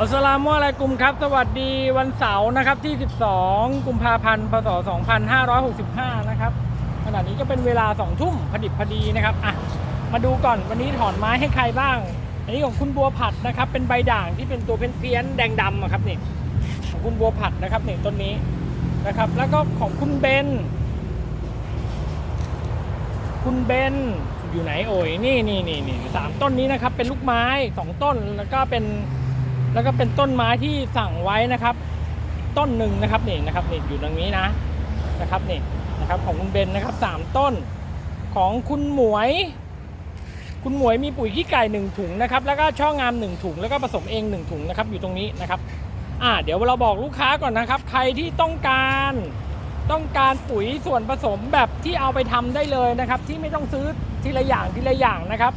อัสสลามุอะลัยกุมครับ สวัสดีวันเสาร์นะครับที่ 12 กุมภาพันธ์ พศ 2565 นะครับขณะนี้ก็เป็นเวลา 2 ทุ่มพอดิบพอดีนะครับอะมาดูก่อนวันนี้ถอนไม้ให้ใครบ้าง อันนี้ของคุณบัวผัดนะครับ เป็นใบด่างที่เป็นตัวเพี้ยนๆแดงดำอะครับนี่ของคุณบัวผัดนะครับนี่ต้นนี้นะครับ แล้วก็ของคุณเบน คุณเบนอยู่ไหนโอ้ยนี่นี่นี่นี่สามต้นนี้นะครับ เป็นลูกไม้สองต้นแล้วก็เป็น แล้วก็เป็นต้นไม้ที่สั่งไว้นะครับ ต้นหนึ่งนะครับนี่นะครับนี่อยู่ตรงนี้นะนะครับนี่นะครับของคุณเบนนะครับสามต้นของคุณหมวย คุณหมวยมีปุ๋ยขี้ไก่หนึ่งถุงนะครับแล้วก็ช่องามหนึ่งถุงแล้วก็ผสมเองหนึ่งถุงนะครับอยู่ตรงนี้นะครับอ่าเดี๋ยวเราบอกลูกค้าก่อนนะครับ ใครที่ต้องการต้องการปุ๋ยส่วนผสมแบบที่เอาไปทำได้เลยนะครับ ที่ไม่ต้องซื้อทีละอย่างทีละอย่างนะครับ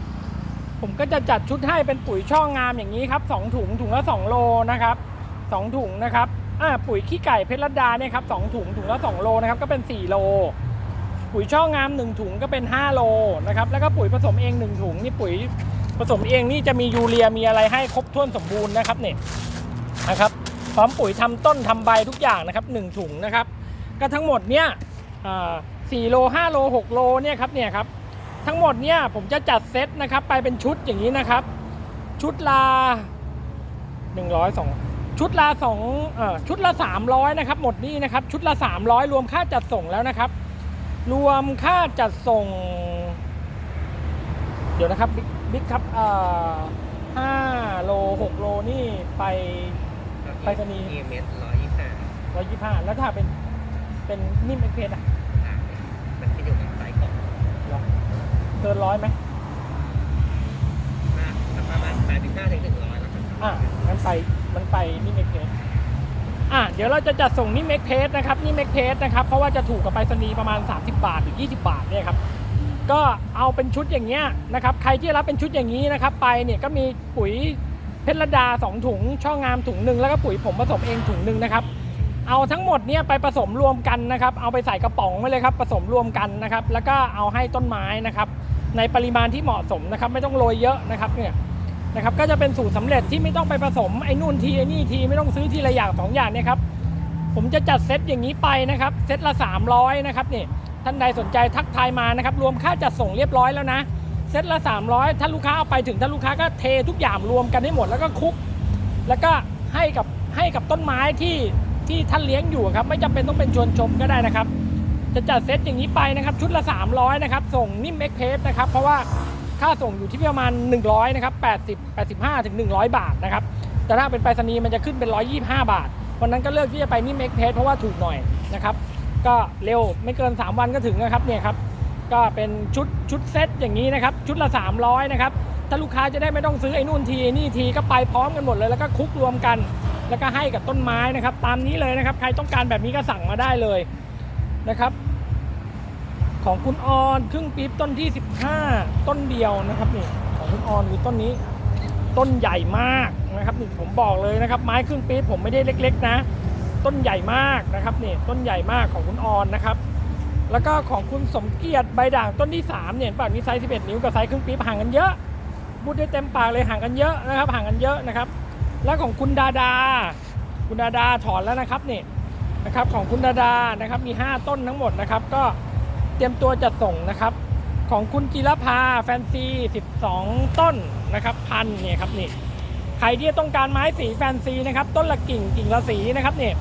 ผมก็จะจัดชุดให้เป็นปุ๋ยช่องงามอย่างนี้ครับสองถุงถุงละ2โลนะครับสองถุงนะครับอ่าปุ๋ยขี้ไก่เพชรดาเนี่ยครับสองถุงถุงละ2โลนะครับก็เป็น 4 โล ปุ๋ยช่องงาม 1 ถุงก็เป็น 5 โลนะครับแล้วก็ปุ๋ยผสมเอง 1 ถุงนี่ปุ๋ยผสมเองนี่จะมียูเรียมีอะไรให้ครบถ้วนสมบูรณ์นะครับเนี่ยนะครับพร้อมปุ๋ยทำต้นทำใบทุกอย่างนะครับ1ถุงนะครับก็ทั้งหมดเนี่ยอ่า4โล5โล6โลเนี่ยครับเนี่ยครับ ทั้งหมดเนี่ยผมจะจัดเซตนะครับไปเป็นชุดอย่างนี้นะครับ ชุดละ100 2ชุดละ2เอ่อชุดละ 300นะครับหมดนี่นะครับชุดละ 300 รวมค่าจัดส่งแล้วนะครับ รวมค่าจัดส่ง เดี๋ยวนะครับบิ๊กบิ๊กครับเอ่อ5โล6โลนี่ไปไปรษณีย์เอเมสร้อยยี่สิบห้า125 แล้วถ้าเป็นเป็นนิ่มเอ็กเพสอะ เกินร้อยไหมมากประมาณแปดสิบห้าถึงหนึ่งร้อยแล้วกันอะงั้นไปมันไปนี่เมกเพสอะเดี๋ยวเราจะจัดส่งนี่เมกเพสนะครับนี่เมกเพสนะครับ เพราะว่าจะถูกกับไปรษณีย์ประมาณ 30 บาทหรือ 20 บาทเนี่ยครับก็เอาเป็นชุดอย่างเงี้ยนะครับ ใครที่รับเป็นชุดอย่างนี้นะครับ ไปเนี่ยก็มีปุ๋ยเพชรลดา 2 ถุง ช่องามถุงหนึ่งแล้วก็ปุ๋ยผมผสมเองถุงหนึ่งนะครับ เอาทั้งหมดเนี่ยไปผสมรวมกันนะครับ เอาไปใส่กระป๋องไว้เลยครับผสมรวมกันนะครับ แล้วก็เอาให้ต้นไม้นะครับ ในปริมาณที่เหมาะสมนะครับ ไม่ต้องโรยเยอะนะครับเนี่ยนะครับ ก็จะเป็นสูตรสำเร็จที่ไม่ต้องไปผสมไอ้นู่นทีไอ้นี่ทีไม่ต้องซื้อทีละอย่างสองอย่างเนี่ยครับผมจะจัดเซตอย่างนี้ไปนะครับเซตละ 300นะครับนี่ท่านใดสนใจทักทายมานะครับ รวมค่าจัดส่งเรียบร้อยแล้วนะเซตละ 300 ถ้าลูกค้าเอาไปถึงถ้าลูกค้าก็เททุกอย่างรวมกันให้หมดแล้วก็คลุก แล้วก็ให้กับให้กับต้นไม้ที่ที่ท่านเลี้ยงอยู่ครับ ไม่จำเป็นต้องเป็นชวนชมก็ได้นะครับ จะจัดเซตอย่างนี้ไปนะครับ ชุดละ 300 นะครับ ส่งนิ่มเอ็กเพสนะครับ เพราะว่าค่าส่งอยู่ที่ประมาณ 100 นะครับ 80 85 ถึง 100 บาทนะครับ แต่ถ้าเป็นไปรษณีย์มันจะขึ้นเป็น 125 บาท วันนั้นก็เลือกที่จะไปนี่เมกเพสเพราะว่าถูกหน่อยนะครับ ก็เร็วไม่เกิน 3 วันก็ถึงนะครับเนี่ยครับ ก็เป็นชุดชุดเซตอย่างนี้นะครับ ชุดละ 300 นะครับ ถ้าลูกค้าจะได้ไม่ต้องซื้อไอ้นู่นทีนี่ทีก็ไปพร้อมกันหมดเลยแล้วก็คุกรวมกัน แล้วก็ให้กับต้นไม้นะครับ ตามนี้เลยนะครับ ใครต้องการแบบนี้ก็สั่งมาได้เลย นะครับ ของคุณออนครึ่งปี๊บต้นที่ 15 ต้นเดียวนะครับนี่ของคุณออนคือต้นนี้ต้นใหญ่มากนะครับนี่ผมบอกเลยนะครับ ไม้ครึ่งปี๊บผมไม่ได้เล็ก ๆ นะ ต้นใหญ่มากนะครับนี่ต้นใหญ่มากของคุณออนนะครับ แล้วก็ของคุณสมเกียรติใบด่างต้นที่3เนี่ยเห็นป่ะมีไซส์11 นิ้วกับไซส์ครึ่งปี๊บห่างกันเยอะพูดได้เต็มปากเลยห่างกันเยอะนะครับห่างกันเยอะนะครับ แล้วของคุณดาดา คุณดาดาถอนแล้วนะครับนี่ นะครับของคุณดาดานะครับมี 5 ต้นทั้งหมดนะครับ ก็เตรียมตัวจะส่งนะครับ ของคุณจิรภาแฟนซี 12 ต้นนะครับพันเนี่ยครับนี่ใครที่ต้องการไม้สีแฟนซีนะครับต้นละกิ่งกิ่งละสีนะครับเนี่ย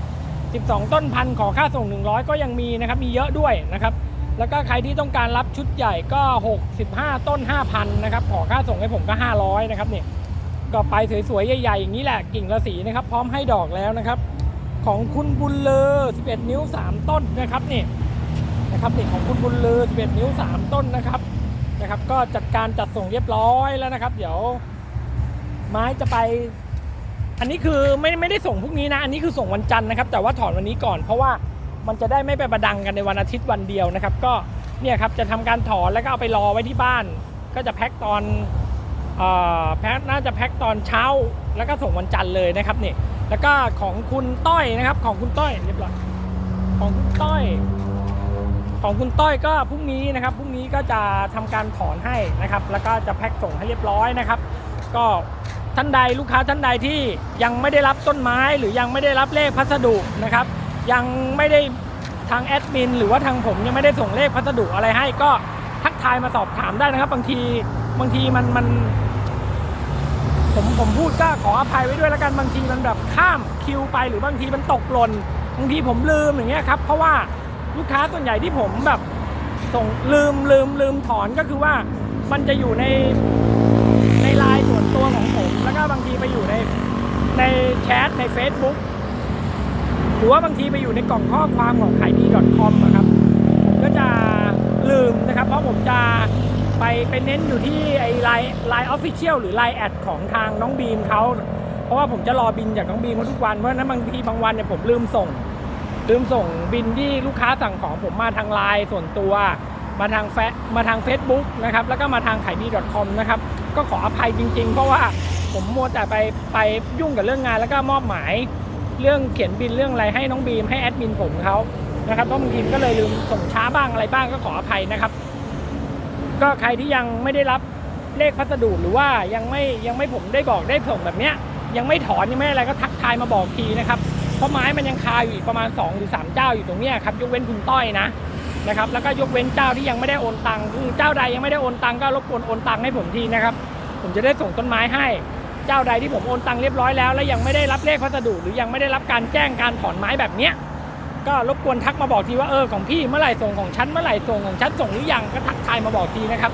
12 ต้นพันขอค่าส่ง 100 ก็ยังมีนะครับมีเยอะด้วยนะครับ แล้วก็ใครที่ต้องการรับชุดใหญ่ก็ 65 ต้น 5,000นะครับขอค่าส่งให้ผมก็ 500นะครับเนี่ยก็ไปสวยๆใหญ่ๆอย่างนี้แหละกิ่งละสีนะครับ พร้อมให้ดอกแล้วนะครับ ของคุณบุญเลอ11 นิ้ว 3 ต้นนะครับนี่นะครับนี่ของคุณบุญเลอ11 นิ้ว 3 ต้นนะครับนะครับ ก็จัดการจัดส่งเรียบร้อยแล้วนะครับ เดี๋ยวไม้จะไป อันนี้คือไม่ไม่ได้ส่งพรุ่งนี้นะ อันนี้คือส่งวันจันทร์นะครับ แต่ว่าถอนวันนี้ก่อนเพราะว่ามันจะได้ไม่ไปประดังกันในวันอาทิตย์วันเดียวนะครับ ก็เนี่ยครับจะทำการถอนแล้วก็เอาไปรอไว้ที่บ้าน ก็จะแพ็คตอนเอ่อแพ็คน่าจะแพ็คตอนเช้า แล้วก็ส่งวันจันทร์เลยนะครับนี่ แล้วก็ของคุณต้อยนะครับ ของคุณต้อยเรียบร้อยของคุณต้อย ของคุณต้อยก็พรุ่งนี้นะครับพรุ่งนี้ก็จะทำการถอนให้นะครับ แล้วก็จะแพ็คส่งให้เรียบร้อยนะครับ ก็ท่านใดลูกค้าท่านใดที่ยังไม่ได้รับต้นไม้ หรือยังไม่ได้รับเลขพัสดุนะครับ ยังไม่ได้ทางแอดมินหรือว่าทางผมยังไม่ได้ส่งเลขพัสดุอะไรให้ก็ทักทายมาสอบถามได้นะครับ บางทีบางทีมันมัน ผมผมพูดก็ขออภัยไว้ด้วยแล้วกันบางทีมันแบบข้ามคิวไปหรือบางทีมันตกหล่นบางทีผมลืมอย่างเงี้ยครับเพราะว่าลูกค้าส่วนใหญ่ที่ผมแบบส่งลืมลืมลืมถอนก็คือว่ามันจะอยู่ในในไลน์ส่วนตัวของผม แล้วก็บางทีไปอยู่ในในแชทใน Facebook หรือว่าบางทีไปอยู่ในกล่องข้อความของขายดี .com นะครับผมก็จะลืมนะครับ เพราะผมจะ ไปไปเน้นอยู่ที่ไอ้ไลน์ไลน์ออฟฟิเชียลหรือไลน์แอดของทางน้องบีมเขาเพราะว่าผมจะรอบินจากน้องบีมทุกวันเพราะนั้นบางทีบางวันเนี่ยผมลืมส่ง ลืมส่งบินที่ลูกค้าสั่งของผมมาทางไลน์ส่วนตัว มาทางแฟมาทาง Facebook นะครับแล้วก็มาทางไขายดี .com นะครับก็ขออภัยจริง ๆ เพราะว่าผมมัวแต่ไปไปยุ่งกับเรื่องงานแล้วก็มอบหมายเรื่องเขียนบินเรื่องอะไรให้น้องบีมให้แอดมินผมเขานะครับเพราะบางทีก็เลยลืมส่งช้าบ้างอะไรบ้างก็ขออภัยนะครับ ก็ใครที่ยังไม่ได้รับเลขพัสดุหรือว่ายังไม่ยังไม่ผมได้บอกได้ส่งแบบเนี้ย ยังไม่ถอนยังไม่อะไรก็ทักทายมาบอกทีนะครับเพราะไม้มันยังคาอยู่อีกประมาณ 2 หรือ 3 เจ้าอยู่ตรงเนี้ยครับยกเว้นคุณต้อยนะนะครับแล้วก็ยกเว้นเจ้าที่ยังไม่ได้โอนตังค์คือเจ้าใดยังไม่ได้โอนตังค์ก็รบกวนโอนตังค์ให้ผมทีนะครับผมจะได้ส่งต้นไม้ให้ เจ้าใดที่ผมโอนตังค์เรียบร้อยแล้ว แล้วยังไม่ได้รับเลขพัสดุหรือยังไม่ได้รับการแจ้งการถอนไม้แบบเนี้ย ก็รบกวนทักมาบอกทีว่าเออของพี่เมื่อไหร่ส่งของฉันเมื่อไหร่ส่งของฉันส่งหรือยังก็ทักทายมาบอกทีนะครับ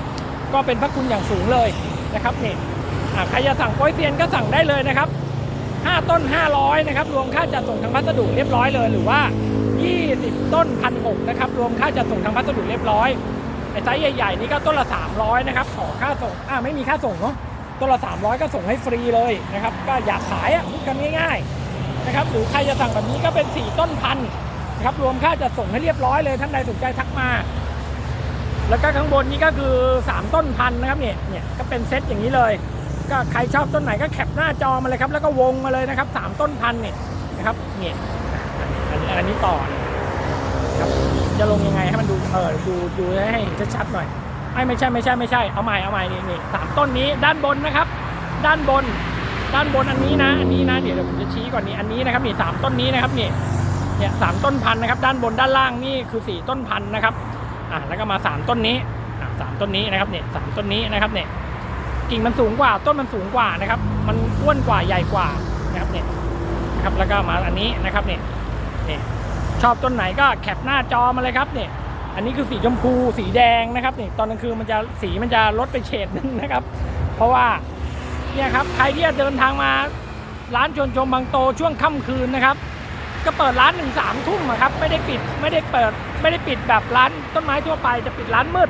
ก็เป็นพระคุณอย่างสูงเลยนะครับนี่ใครจะสั่งโป้ยเซียนก็สั่งได้เลยนะครับ 5 ต้น 500นะครับรวมค่าจัดส่งทางพัสดุเรียบร้อยเลย หรือว่า 20 ต้นพันหกนะครับรวมค่าจัดส่งทางพัสดุเรียบร้อยไอ้ไซส์ใหญ่ๆนี่ก็ต้นละ 300นะครับขอค่าส่งอ่าไม่มีค่าส่งเนาะต้นละ 300 ก็ส่งให้ฟรีเลยนะครับก็อยากขายอะพูดกันง่าย ๆนะครับหรือใครจะสั่งแบบนี้ก็เป็น 4 ต้นพัน ครับรวมค่าจัดส่งให้เรียบร้อยเลยท่านใดสนใจทักมา แล้วก็ข้างบนนี้ก็คือ 3 ต้นพันนะครับเนี่ยเนี่ยก็เป็นเซตอย่างนี้เลย ก็ใครชอบต้นไหนก็แคปหน้าจอมาเลยครับ แล้วก็วงมาเลยนะครับ 3 ต้นพันเนี่ยนะครับเนี่ยอันนี้ต่อนครับจะลงยังไงให้มันดูเออดูดูให้ชัดๆหน่อยไม่ไม่ใช่ไม่ใช่ไม่ใช่เอาใหม่เอาใหม่นี่นี่สามต้นนี้ด้านบนนะครับ ด้านบน ด้านบนอันนี้นะ อันนี้นะเดี๋ยวเดี๋ยวผมจะชี้ก่อนนี่อันนี้นะครับนี่สามต้นนี้นะครับนี่ เนี่ยสามต้นพันธุ์นะครับ ด้านบนด้านล่างนี่คือสี่ต้นพันธุ์นะครับอะแล้วก็มาสามต้นนี้อะสามต้นนี้นะครับเนี่ยสามต้นนี้นะครับเนี่ยกิ่งมันสูงกว่าต้นมันสูงกว่านะครับ มันอ้วนกว่าใหญ่กว่านะครับเนี่ยนะครับแล้วก็มาอันนี้นะครับเนี่ยเนี่ยชอบต้นไหนก็แคปหน้าจอมาเลยครับเนี่ยอันนี้คือสีชมพูสีแดงนะครับเนี่ยตอนกลางคืนมันจะสีมันจะลดไปเฉดนึงนะครับ เพราะว่าเนี่ยครับใครที่จะเดินทางมาร้านชวนชมบางโตช่วงค่ำคืนนะครับ ก็เปิดร้านหนึ่งสามทุ่มอะครับไม่ได้ปิดไม่ได้เปิดไม่ได้ปิดแบบร้านต้นไม้ทั่วไปจะปิดร้านมืด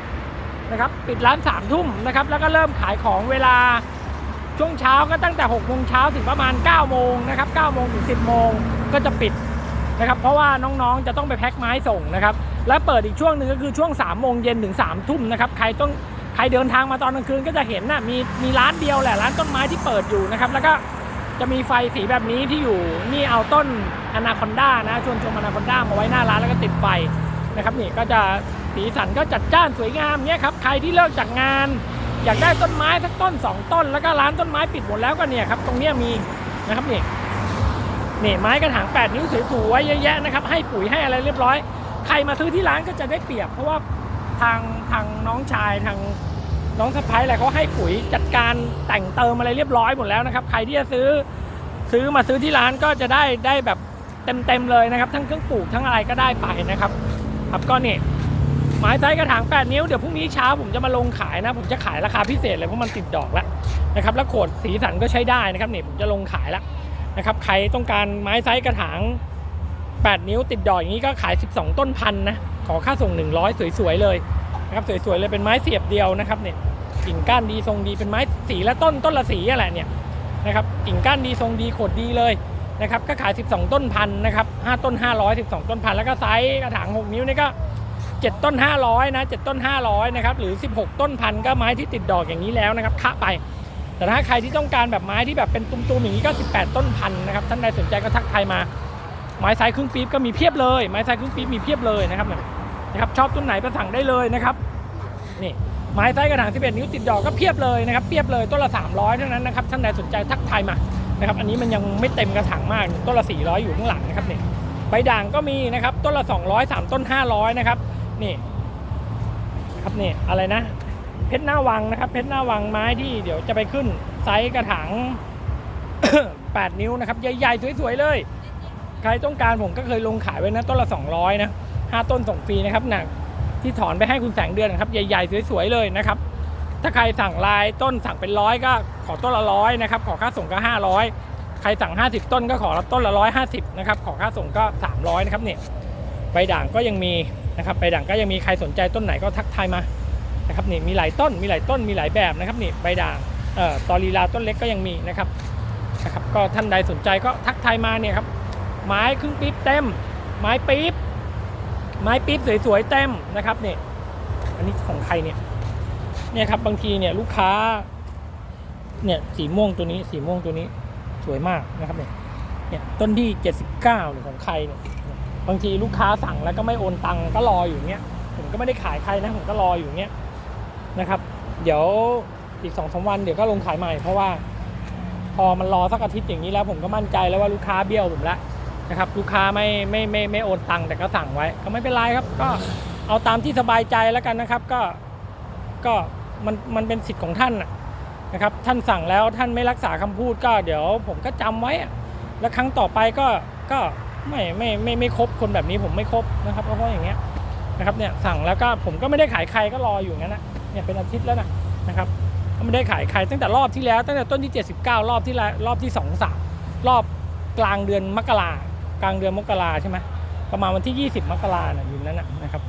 นะครับปิดร้านสามทุ่มนะครับแล้วก็เริ่มขายของเวลาช่วงเช้าก็ตั้งแต่6กโมงเช้าถึงประมาณ9ก้าโมงนะครับเก้าโมงถึง 10บโมงก็จะปิดนะครับเพราะว่าน้องๆจะต้องไปแพ็คไม้ส่งนะครับและเปิดอีกช่วงหนึ่งก็คือช่วง3ามโมงเย็นถึง3ามทุ่มนะครับใครต้องใครเดินทางมาตอนกลางคืนก็จะเห็นนะมีมีร้านเดียวแหละร้านต้นไม้ที่เปิดอยู่นะครับแล้วก็ จะมีไฟสีแบบนี้ที่อยู่นี่เอาต้นอนาคอนด้านะชวนชมอนาคอนด้ามาไว้หน้าร้านแล้วก็ติดไฟนะครับนี่ก็จะสีสันก็จัดจ้านสวยงามเนี่ยครับใครที่เลิกจากงาน อยากได้ต้นไม้สักต้นสองต้น แล้วก็ร้านต้นไม้ปิดหมดแล้วก็เนี่ยครับตรงเนี้ยมีนะครับนี่นี่ไม้กระถาง 8 นิ้วสวยๆไว้เยอะแยะนะครับให้ปุ๋ยให้อะไรเรียบร้อย ใครมาซื้อที่ร้านก็จะได้เปรียบ เพราะว่าทางทางน้องชายทาง น้องสะพ้ายอะไรเขาให้ปุ๋ยจัดการแต่งเติมอะไรเรียบร้อยหมดแล้วนะครับ ใครที่จะซื้อซื้อมาซื้อที่ร้านก็จะได้ได้แบบเต็มๆเลยนะครับ ทั้งเครื่องปลูกทั้งอะไรก็ได้ไปนะครับ ครับก็นี่ไม้ไซส์กระถาง 8 นิ้ว เดี๋ยวพรุ่งนี้เช้าผมจะมาลงขายนะ ผมจะขายราคาพิเศษเลยเพราะมันติดดอกแล้วนะครับ แล้วโขดสีสันก็ใช้ได้นะครับนี่ผมจะลงขายแล้วนะครับ ใครต้องการไม้ไซส์กระถาง 8 นิ้วติดดอกอย่างนี้ก็ขาย 12 ต้นพันนะ ขอค่าส่ง 100 สวยๆเลยนะครับ สวยๆเลยเป็นไม้เสียบเดียวนะครับเนี่ย กิ่งก้านดีทรงดีเป็นไม้สีละต้นต้นละสีอะไรเนี่ยนะครับกิ่งก้านดีทรงดีโขดดีเลยนะครับก็ขาย 12 ต้นพันนะครับ5ต้น 500 12 ต้นพันแล้วก็ไซส์กระถาง 6 นิ้วนี่ก็ 7 ต้น 500นะ7ต้น 500นะครับหรือ 16 ต้นพันก็ไม้ที่ติดดอกอย่างนี้แล้วนะครับคะไป แต่ถ้าใครที่ต้องการแบบไม้ที่แบบเป็นตุ้มๆอย่างนี้ก็ 18 ต้นพันนะครับท่านใดสนใจก็ทักทายมา ไม้ไซส์ครึ่งปี๊บก็มีเพียบเลยไม้ไซส์ครึ่งปี๊บมีเพียบเลยนะครับเนี่ยนะครับชอบต้นไหนไปสั่งได้เลยนะครับนี่ ไม้ไซส์กระถาง11 นิ้วติดดอกก็เพียบเลยนะครับเพียบเลยต้นละ300เท่านั้นนะครับท่านใดสนใจทักทายมานะครับอันนี้มันยังไม่เต็มกระถางมากต้นละ 400 อยู่ข้างหลังนะครับเนี่ยใบด่างก็มีนะครับต้นละ 200 3 ต้น 500 นะครับนี่ครับนี่อะไรนะ เพชรหน้าวังนะครับ เพชรหน้าวังไม้ที่เดี๋ยวจะไปขึ้นไซส์กระถาง 8 นิ้วนะครับ ใหญ่ๆ สวยๆ เลย ใครต้องการผมก็เคยลงขายไว้นะ ต้นละ 200 นะ 5 ต้นส่งฟรีนะครับหนัก ที่ถอนไปให้คุณแสงเดือนนะครับ ใหญ่ๆ สวยๆ เลยนะครับ ถ้าใครสั่งลายต้นสั่งเป็นร้อยก็ขอต้นละร้อยนะครับ ขอค่าส่งก็ 500 ใครสั่ง 50 ต้นก็ขอรับต้นละร้อยห้าสิบนะครับ ขอค่าส่งก็ 300นะครับเนี่ยใบด่างก็ยังมีนะครับใบด่างก็ยังมีใครสนใจต้นไหนก็ทักทายมานะครับนี่มีหลายต้นมีหลายต้นมีหลายแบบนะครับนี่ใบด่างเอ่อตอรีลาต้นเล็กก็ยังมีนะครับนะครับ ก็ท่านใดสนใจก็ทักทายมาเนี่ยครับไม้ครึ่งปี๊บเต็ม ไม้ปี๊บ ไม้ปี๊บสวยๆเต็มนะครับเนี่ยอันนี้ของใครเนี่ยเนี่ยครับบางทีเนี่ยลูกค้าเนี่ยสีม่วงตัวนี้สีม่วงตัวนี้สวยมากนะครับเนี่ยเนี่ยต้นที่ 79เนี่ยของใครเนี่ยบางทีลูกค้าสั่งแล้วก็ไม่โอนตังก็รออยู่เงี้ยผมก็ไม่ได้ขายใครนะผมก็รออยู่เงี้ยนะครับ เดี๋ยวอีกสองสามวันเดี๋ยวก็ลงขายใหม่เพราะว่า พอมันรอสักอาทิตย์อย่างนี้แล้วผมก็มั่นใจแล้วว่าลูกค้าเบี้ยวผมละ นะครับลูกค้าไม่ไม่ไม่ไม่โอนตังค์แต่ก็สั่งไว้ ก็ไม่เป็นไรครับ ก็เอาตามที่สบายใจแล้วกันนะครับ ก็ก็มันมันเป็นสิทธิ์ของท่านนะครับ ท่านสั่งแล้วท่านไม่รักษาคำพูดก็เดี๋ยวผมก็จำไว้ แล้วครั้งต่อไปก็ก็ไม่ไม่ไม่ไม่ครบคนแบบนี้ผมไม่ครบนะครับเพราะอย่างเงี้ยนะครับเนี่ยสั่งแล้วก็ผมก็ไม่ได้ขายใครก็รออยู่อย่างนั้นนะเนี่ยเป็นอาทิตย์แล้วนะนะครับก็ไม่ได้ขายใครตั้งแต่รอบที่แล้วตั้งแต่ต้นที่ 79 รอบที่ละรอบที่2 3รอบกลางเดือนมกรา กลางเดือนมกราใช่ไหมประมาณวันที่ 20 มกราน่ะอยู่นั้นนะนะครับ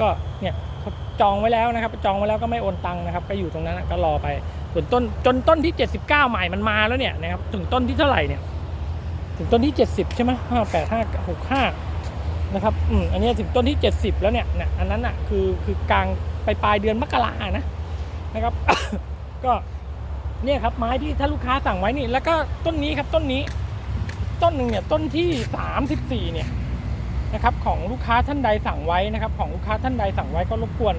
ก็เนี่ยเขาจองไว้แล้วนะครับจองไว้แล้วก็ไม่โอนตังค์นะครับ ก็อยู่ตรงนั้นนะก็รอไปส่วนต้นจนต้นที่ 79 ใหม่มันมาแล้วเนี่ยนะครับถึงต้นที่เท่าไหร่เนี่ยถึงต้นที่ 70 ใช่ไหมห้าแปดห้าหกห้านะครับอืมอันนี้ถึงต้นที่ 70 แล้วเนี่ยเนี่ยอันนั้นอะคือคือกลางไปปลายเดือนมกรานะนะครับ ก็เนี่ยครับไม้ที่ถ้าลูกค้าสั่งไว้นี่ แล้วก็ต้นนี้ครับต้นนี้ ต้นหนึ่งเนี่ยต้นที่สามสิบสี่เนี่ยนะครับของลูกค้าท่านใดสั่งไว้นะครับ ของลูกค้าท่านใดสั่งไว้ก็รบกวน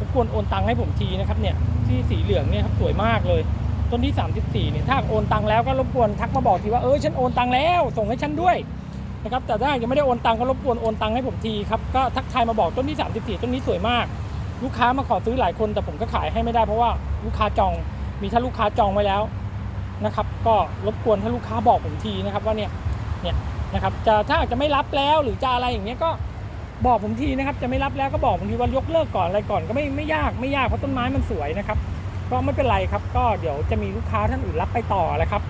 รบกวนโอนตังค์ให้ผมทีนะครับเนี่ยที่สีเหลืองเนี่ยครับสวยมากเลย ต้นที่ 34เนี่ยถ้าโอนตังค์แล้วก็รบกวนทักมาบอกทีว่าเออฉันโอนตังค์แล้ว ส่งให้ฉันด้วยนะครับแต่ถ้ายังไม่ได้โอนตังค์ก็รบกวนโอนตังค์ให้ผมทีครับก็ทักทายมาบอกต้นที่ 34 ต้นนี้สวยมาก ลูกค้ามาขอซื้อหลายคนแต่ผมก็ขายให้ไม่ได้เพราะว่าลูกค้าจองมีถ้าลูกค้าจองไว้แล้ว นะครับ ก็รบกวนถ้าลูกค้าบอกผมทีนะครับ ว่าเนี่ยเนี่ยนะครับจะถ้าจะไม่รับแล้วหรือจะอะไรอย่างเงี้ยก็บอกผมทีนะครับ จะไม่รับแล้วก็บอกผมทีว่ายกเลิกก่อนอะไรก่อนก็ไม่ไม่ยากไม่ยากเพราะต้นไม้มันสวยนะครับ ก็ไม่เป็นไรครับ ก็เดี๋ยวจะมีลูกค้าท่านอื่นรับไปต่อแหละครับ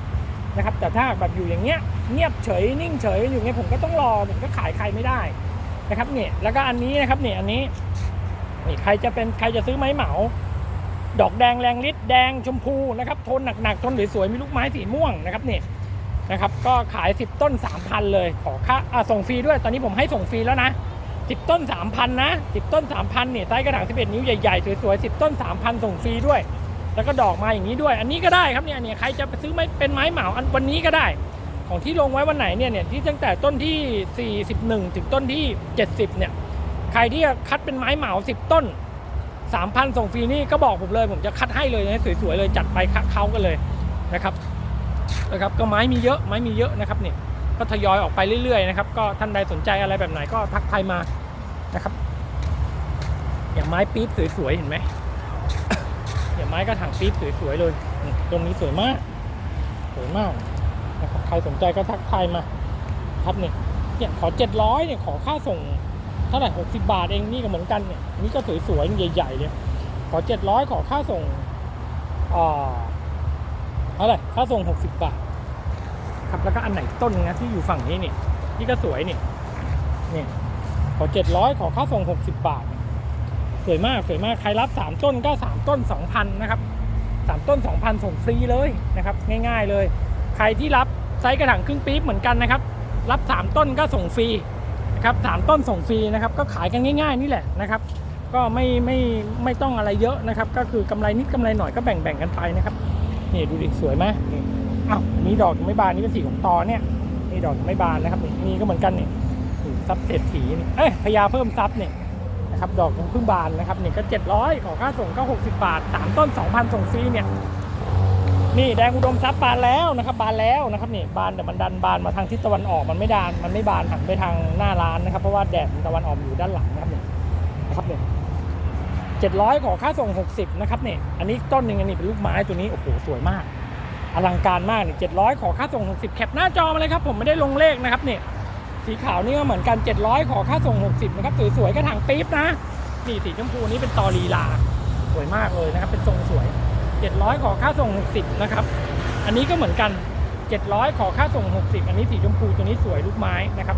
นะครับ แต่ถ้าแบบอยู่อย่างเงี้ยเงียบเฉยนิ่งเฉยอยู่เงี้ยผมก็ต้องรอผมก็ขายใครไม่ได้นะครับเนี่ยแล้วก็อันนี้นะครับเนี่ยอันนี้นี่ใครจะเป็นใครจะซื้อไม้เหมา ดอกแดงแรงฤทธิ์แดงชมพูนะครับโทนหนักๆโทนสวยๆมีลูกไม้สีม่วงนะครับเนี่ยนะครับก็ขาย 10 ต้น 3,000 เลยขอค่าส่งฟรีด้วยตอนนี้ผมให้ส่งฟรีแล้วนะ 10 ต้น 3,000 นะ 10 ต้น 3,000เนี่ยไซส์กระถาง11 นิ้วใหญ่ๆสวยๆ10 ต้น 3,000 ส่งฟรีด้วย แล้วก็ดอกมาอย่างนี้ด้วย อันนี้ก็ได้ครับเนี่ยเนี่ยใครจะไปซื้อไม้เป็นไม้เหมาอันวันนี้ก็ได้ ของที่ลงไว้วันไหนเนี่ยเนี่ยที่ตั้งแต่ต้นที่ 41 ถึงต้นที่ 70เนี่ยใครที่จะคัดเป็นไม้เหมา 10 ต้น 3,000 ส่งฟรีนี่ก็บอกผมเลย ผมจะคัดให้เลยนะสวยๆเลยจัดไปคัดเขากันเลยนะครับนะครับก็ไม้มีเยอะไม้มีเยอะนะครับเนี่ยก็ทยอยออกไปเรื่อยๆนะครับก็ท่านใดสนใจอะไรแบบไหนก็ทักทายมานะครับ อย่างไม้ปี๊บสวยๆเห็นไหมอย่างไม้กระถางปี๊บสวยๆเลยตรงนี้สวยมาก สวยมากนะครับใครสนใจก็ทักทายมาครับเนี่ยเนี่ยขอ700เนี่ยขอค่าส่ง เท่าไหร่หกสิบาทเองนี่ก็เหมือนกันเนี่ยนี่ก็สวยๆใหญ่ๆเลยขอเจ็ดร้อยขอค่าส่งอ่าเท่าไหร่ค่าส่งหกสิบบาท ครับแล้วก็อันไหนต้นนะที่อยู่ฝั่งนี้นี่นี่ก็สวยนี่เนี่ยขอเจ็ดร้อยขอค่าส่งหกสิบบาท สวยมากสวยมากใครรับสามต้นก็สามต้นสองพันนะครับสามต้นสองพันส่งฟรีเลยนะครับ ง่ายๆเลย ใครที่รับไซส์กระถางครึ่งปี๊บเหมือนกันนะครับ รับสามต้นก็ส่งฟรี ครับสามต้นส่งฟรีนะครับก็ขายกันง่ายๆนี่แหละนะครับ ก็ไม่ไม่ไม่ต้องอะไรเยอะนะครับ ก็คือกำไรนิดกำไรหน่อยก็แบ่งแบ่งกันไปนะครับนี่ดูดิสวยไหมนี่อ้าวนนี้ดอกไม่บานนี่เป็นสีของตอเนี่ยนี่ดอกไม่บานนะครับนี่นี่ก็เหมือนกันเนี่นี่ซับเศรษฐีนี่เอ้ยพญาเพิ่มซับเนี่ยนะครับดอกยังเพิ่งบานนะครับนี่ก็700ขอค่าส่งก็60บบาท3ต้น2,000ส่งฟรีเนี่ย นี่แดงอุดมทรัพย์บานแล้วนะครับ บานแล้วนะครับนี่บานแต่มันดันบานมาทางทิศตะวันออกมันไม่ดานมันไม่บานหันไปทางหน้าร้านนะครับ เพราะว่าแดดตะวันออกอยู่ด้านหลังนะครับเนี่ยนะครับเนี่ย700ขอค่าส่ง60นะครับเนี่ยอันนี้ต้นหนึ่งอันนี้เป็นลูกไม้ตัวนี้โอ้โหสวยมาก อลังการมากนี่700ขอค่าส่ง60แคปหน้าจอมาเลยครับผมไม่ได้ลงเลขนะครับเนี่ยสีขาวนี่ก็เหมือนกัน700ขอค่าส่ง60นะครับสวยๆกระถางปี๊บนะนี่สีชมพูนี้เป็นตอลีลา สวยมากเลยนะครับเป็นทรงสวย 700 ขอค่าส่ง 60 นะครับ อันนี้ก็เหมือนกัน 700 ขอค่าส่ง 60 อันนี้สีชมพูตัวนี้สวยลูกไม้นะครับ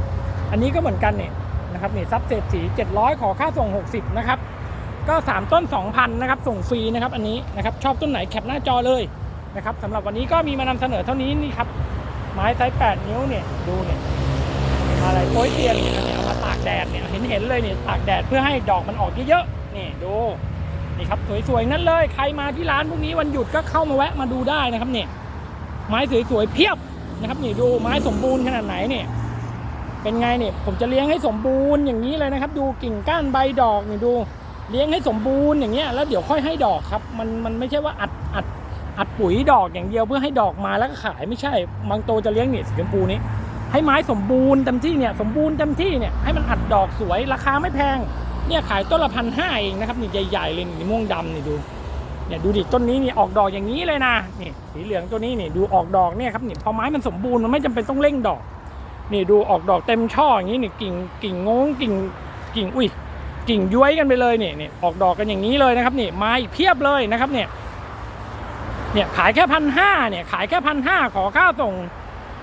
อันนี้ก็เหมือนกันเนี่ยนะครับนี่ซับเศษสี 700 ขอค่าส่ง 60 นะครับ ก็ 3 ต้น 2,000 นะครับ ส่งฟรีนะครับ อันนี้นะครับ ชอบต้นไหนแคปหน้าจอเลยนะครับสำหรับวันนี้ก็มีมานำเสนอเท่านี้นี่ครับ ไม้ไซส์ 8 นิ้วเนี่ย ดูเนี่ยอะไรโป้ยเตียนเนี่ยเอามาตากแดดเนี่ย เห็นเห็นเลยเนี่ยตากแดดเพื่อให้ดอกมันออกเยอะๆ นี่ดู นี่ครับสวยๆนั่นเลยใครมาที่ร้านพวกนี้วันหยุดก็เข้ามาแวะมาดูได้นะครับเนี่ยไม้สวยๆเพียบนะครับนี่ดูไม้สมบูรณ์ขนาดไหนเนี่ยเป็นไงเนี่ยผมจะเลี้ยงให้สมบูรณ์อย่างนี้เลยนะครับ ดูกิ่งก้านใบดอกนี่ดูเลี้ยงให้สมบูรณ์อย่างเงี้ยแล้วเดี๋ยวค่อยให้ดอกครับมันมันไม่ใช่ว่าอัดอัดอัดปุ๋ยดอกอย่างเดียวเพื่อให้ดอกมาแล้วก็ขายไม่ใช่บางโตจะเลี้ยงเนี่ยสีชมพูนี้ให้ไม้สมบูรณ์เต็มที่เนี่ยสมบูรณ์เต็มที่เนี่ยให้มันอัดดอกสวยราคาไม่แพง เนี่ยขายต้นละพันห้าเองนะครับนี่ใหญ่ๆเลยนี่ม่วงดำนี่ดูเนี่ยดูดิต้นนี้นี่ออกดอกอย่างนี้เลยนะนี่สีเหลืองตัวนี้นี่ดูออกดอกเนี่ยครับนี่พอไม้มันสมบูรณ์มันไม่จำเป็นต้องเร่งดอก นี่ดูออกดอกเต็มช่ออย่างนี้นี่กิ่งกิ่งงงกิ่งกิ่งอุ้ยกิ่งย้วยกันไปเลยเนี่ยเนี่ยออกดอกกันอย่างนี้เลยนะครับนี่ไม้เพียบเลยนะครับเนี่ยเนี่ยขายแค่พันห้าเนี่ยขายแค่พันห้าขอค่าส่ง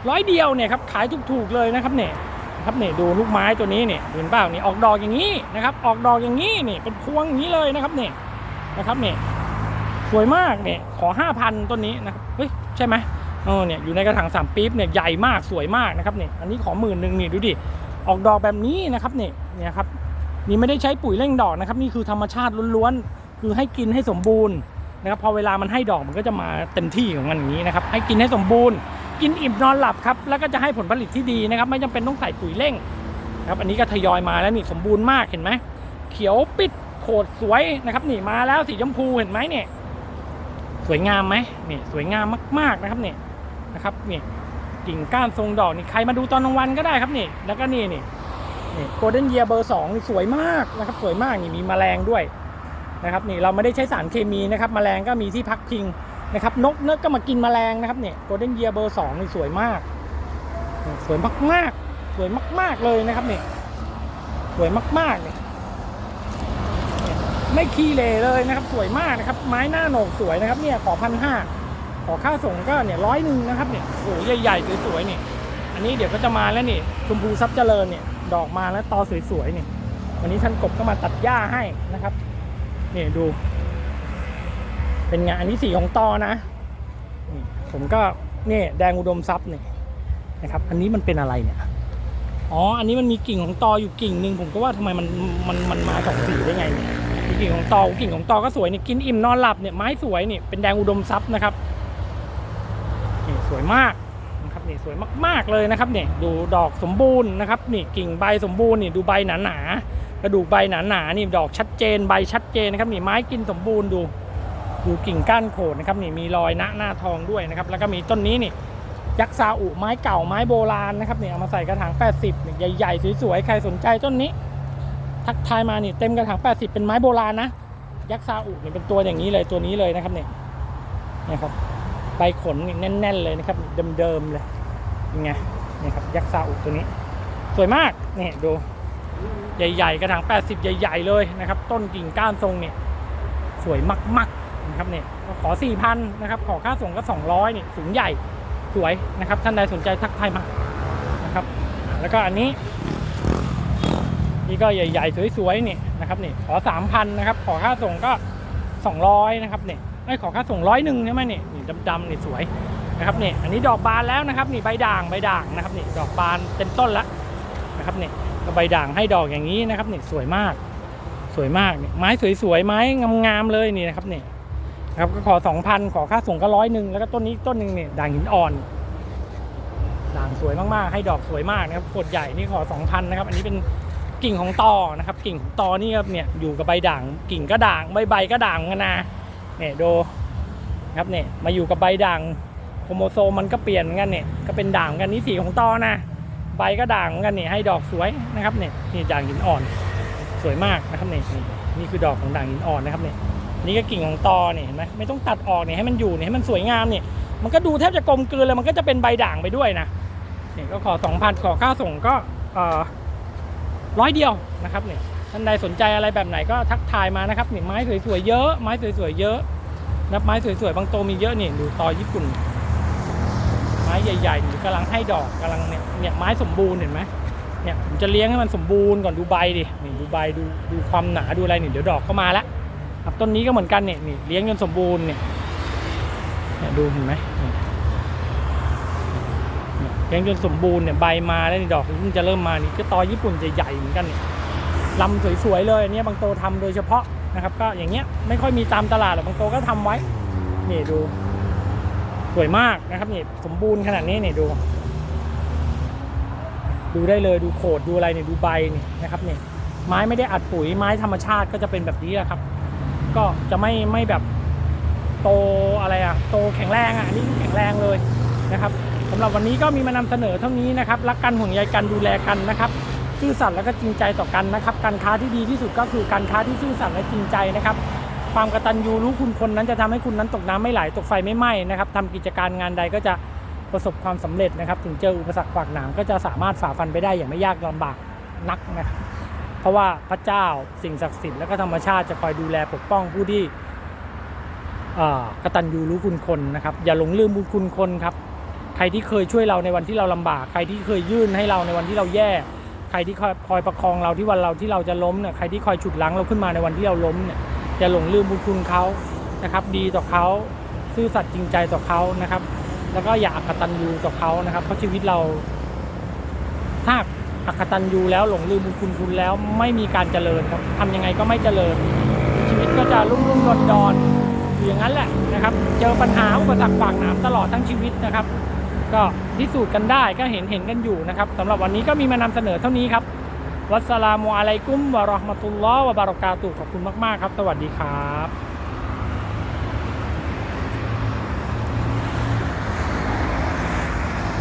ร้อยเดียวเนี่ยครับขายถูกๆเลยนะครับเนี่ย ครับเนี่ยดูลูกไม้ตัวนี้เนี่ยเห็นเปล่านี่ออกดอกอย่างนี้นะครับ ออกดอกอย่างนี้นี่เป็นพวงอย่างนี้เลยนะครับเนี่ยนะครับเนี่ยสวยมากเนี่ยขอห้าพันต้นนี้นะครับเฮ้ยใช่ไหมเออเนี่ยอยู่ในกระถางสามปี๊บเนี่ยใหญ่มากสวยมากนะครับเนี่ยอันนี้ขอหมื่นหนึ่งนี่ดูดิออกดอกแบบนี้นะครับเนี่ยเนี่ยครับนี่ไม่ได้ใช้ปุ๋ยเร่งดอกนะครับ นี่คือธรรมชาติล้วนๆคือให้กินให้สมบูรณ์นะครับพอเวลามันให้ดอกมันก็จะมาเต็มที่ของมันอย่างนี้นะครับ ให้กินให้สมบูรณ์ กินอิ่มนอนหลับครับ แล้วก็จะให้ผลผลิตที่ดีนะครับ ไม่จำเป็นต้องใส่ปุ๋ยเร่งครับ อันนี้ก็ทยอยมาแล้วนี่สมบูรณ์มากเห็นไหม เขียวปิดโขดสวยนะครับ นี่มาแล้วสีชมพูเห็นไหมเนี่ย สวยงามไหมนี่สวยงามมากๆนะครับเนี่ยนะครับนี่กิ่งก้านทรงดอกนี่ใครมาดูตอนกลางวันก็ได้ครับนี่ แล้วก็นี่นี่นี่โกลเด้นเยียเบอร์สองนี่สวยมากนะครับ สวยมากนี่มีแมลงด้วยนะครับนี่เราไม่ได้ใช้สารเคมีนะครับแมลงก็มีที่พักพิง นะครับนกเนกก็มากินแมลงนะครับเนี่ยโกลเด้นเยียเบอร์สองนี่สวยมาก สวยมากๆ สวยมากๆเลยนะครับเนี่ยสวยมากๆเนี่ยไม่ขี้เหร่เลยนะครับ สวยมากนะครับ ไม้หน้าโหนกสวยนะครับ เนี่ยขอพันห้าขอค่าส่งก็เนี่ยร้อยหนึ่งนะครับเนี่ยโอ้โหใหญ่ๆสวยๆนี่อันนี้เดี๋ยวก็จะมาแล้วนี่ชมพูซับเจริญเนี่ย ดอกมาแล้วตอสวยๆนี่วันนี้ท่านกบก็มาตัดหญ้าให้นะครับเนี่ยดู เป็นงอันนี้สีของตอนะผมก็เนี่ยแดงอุดมทรัพย์เนี่ยนะครับ อันนี้มันเป็นอะไรเนี่ยอ๋อ อันนี้มันมีกิ่งของตออยู่กิ่งหนึ่งผมก็ว่าทำไมมันมันมันมาสองสีได้ไงเนี่ยมีกิ่งของตอกิ่งของตอก็สวยนี่กินอิ่มนอนหลับเนี่ยไม้สวยนี่เป็นแดงอุดมทรัพย์นะครับนี่สวยมากนะครับนี่สวยมากๆเลยนะครับเนี่ยดูดอกสมบูรณ์นะครับนี่กิ่งใบสมบูรณ์นี่ดูใบหนาๆกระดูกใบหนาๆนี่ดอกชัดเจนใบชัดเจนนะครับนี่ไม้กินสมบูรณ์ดู ดูกิ่งก้านโขดนะครับนี่มีรอยหน้าหน้าทองด้วยนะครับแล้วก็มีต้นนี้นี่ยักษ์ซาอุไม้เก่าไม้โบราณนะครับเนี่ยเอามาใส่กระถาง 80เนี่ยใหญ่ๆสวยๆใครสนใจต้นนี้ ทักทายมานี่เต็มกระถาง 80 เป็นไม้โบราณนะ ยักษ์ซาอุเนี่ยเป็นตัวอย่างนี้เลยตัวนี้เลยนะครับเนี่ยนี่ครับใบขนนี่แน่น ๆเลยนะครับเดิมๆเลยยังไงนี่ครับยักษ์ซาอุตัวนี้ สวยมากนี่ดูใหญ่ ๆ กระถาง 80 ใหญ่ ๆ เลยนะครับ ต้นกิ่งก้านทรงเนี่ยสวยมาก ๆ นะครับเนี่ยขอ4,000นะครับขอค่าส่งก็200นี่สูงใหญ่สวยนะครับท่านใดสนใจทักทายมานะครับ แล้วก็อันนี้นี่ก็ใหญ่ๆสวยๆนี่นะครับนี่ขอ3,000นะครับขอค่าส่งก็200นะครับเนี่ยไม่ขอค่าส่งร้อยหนึ่งใช่ไหมนี่นี่ดำๆนี่สวยนะครับนี่อันนี้ดอกบานแล้วนะครับนี่ใบด่างใบด่างนะครับนี่ดอกบานเต็มต้นแล้วนะครับนี่ก็ใบด่างให้ดอกอย่างนี้นะครับนี่สวยมากสวยมากนี่ไม้สวยๆไม้งามๆเลยนี่นะครับนี่นะ ครับก็ขอ 2,000 ขอค่าส่งก็ร้อยหนึ่งแล้วก็ต้นนี้ต้นหนึ่งเนี่ยด่างหินอ่อน ด่างสวยมากๆ ให้ดอกสวยมากนะครับขวดใหญ่นี่ขอ 2,000 นะครับ อันนี้เป็นกิ่งของตอนะครับ กิ่งของตอนี่ครับเนี่ยอยู่กับใบด่าง กิ่งก็ด่างใบใบก็ด่างกันนะเนี่ยดูครับเนี่ยมาอยู่กับใบด่างโครโมโซมมันก็เปลี่ยนกันเนี่ยก็เป็นด่างกันนี่สีของตอนะใบก็ด่างกันเนี่ยให้ดอกสวยนะครับเนี่ยนี่ด่างหินอ่อน สวยมากนะครับเนี่ยนี่คือดอกของด่างหินอ่อนนะครับเนี่ย นี่ก็กิ่งของตอเนี่ยเห็นไหมไม่ต้องตัดออกเนี่ยให้มันอยู่เนี่ยให้มันสวยงามเนี่ยมันก็ดูแทบจะกลมกลืนเลยมันก็จะเป็นใบด่างไปด้วยนะเนี่ยก็ขอ2,000ขอค่าส่งก็ร้อยเดียวนะครับเนี่ยท่านใดสนใจอะไรแบบไหนก็ทักทายมานะครับเนี่ยไม้สวยๆเยอะ ไม้สวยๆเยอะนะไม้สวยๆบางโตมีเยอะนี่ดูตอญี่ปุ่น ไม้ใหญ่ๆนี่กำลังให้ดอกกำลังเนี่ยเนี่ยไม้สมบูรณ์เห็นไหมเนี่ยผมจะเลี้ยงให้มันสมบูรณ์ก่อนดูใบดินี่ดูใบดูดูความหนาดูอะไรนี่เดี๋ยวดอกก็มาแล้ว ครับต้นนี้ก็เหมือนกันเนี่ยนี่เลี้ยงจนสมบูรณ์เนี่ยเนี่ยดูเห็นไหมเลี้ยงจนสมบูรณ์เนี่ยใบมาแล้วนี่ดอกเพิ่งจะเริ่มมานี่ก็ตอญี่ปุ่นใหญ่เหมือนกันเนี่ยลำสวยๆเลยอันเนี้ยบางโตทำโดยเฉพาะนะครับ ก็อย่างเงี้ยไม่ค่อยมีตามตลาดหรอกบางโตก็ทำไว้นี่ดูสวยมากนะครับนี่สมบูรณ์ขนาดนี้นี่ดู ดูได้เลยดูโขดดูอะไรเนี่ยดูใบนี่นะครับเนี่ยไม้ไม่ได้อัดปุ๋ยไม้ธรรมชาติก็จะเป็นแบบนี้แหละครับ ก็จะไม่ไม่แบบโตอะไรอะโตแข็งแรงอะอันนี้แข็งแรงเลยนะครับสำหรับวันนี้ก็มีมานำเสนอเท่านี้นะครับรักกันห่วงใยกันดูแลกันนะครับซื่อสัตย์แล้วก็จริงใจต่อกันนะครับ การค้าที่ดีที่สุดก็คือการค้าที่ซื่อสัตย์และจริงใจนะครับ ความกตัญญูรู้คุณคนนั้นจะทำให้คุณนั้นตกน้ำไม่ไหลตกไฟไม่ไหม้นะครับทำกิจการงานใดก็จะประสบความสำเร็จนะครับ ถึงเจออุปสรรคขวากหนามก็จะสามารถฝ่าฟันไปได้อย่างไม่ยากลำบากนักนะครับ เพราะว่าพระเจ้าสิ่งศักดิ์สิทธิ์และก็ธรรมชาติจะคอยดูแลปกป้องผู้ที่เอ่อกตัญญูรู้คุณคนนะครับ อย่าหลงลืมบุญคุณคนครับ ใครที่เคยช่วยเราในวันที่เราลำบาก ใครที่เคยยื่นให้เราในวันที่เราแย่ ใครที่คอยคอยประคองเราที่วันเราที่เราจะล้มเนี่ยใครที่คอยฉุดลังเราขึ้นมาในวันที่เราล้มเนี่ยอย่าหลงลืมบุญคุณเขานะครับ ดีต่อเขาซื่อสัตย์จริงใจต่อเขานะครับ แล้วก็อย่าอักตันยูต่อเขานะครับ เพราะชีวิตเราถ้า อักตันยูแล้วหลงลืมบุญคุณคุณแล้วไม่มีการเจริญครับทำยังไงก็ไม่เจริญ ชีวิตก็จะรุ่มรุ่มดอนดอนอย่างนั้นแหละนะครับ เจอปัญหาอุปสรรคขวางหนามตลอดทั้งชีวิตนะครับ ก็พิสูจน์กันได้ก็เห็นเห็นกันอยู่นะครับสำหรับวันนี้ก็มีมานำเสนอเท่านี้ครับ วัสลามุอะลัยกุมวะราะห์มะตุลลอฮ์วะบารอกาตุขอบคุณมาก ๆ ครับ สวัสดีครับ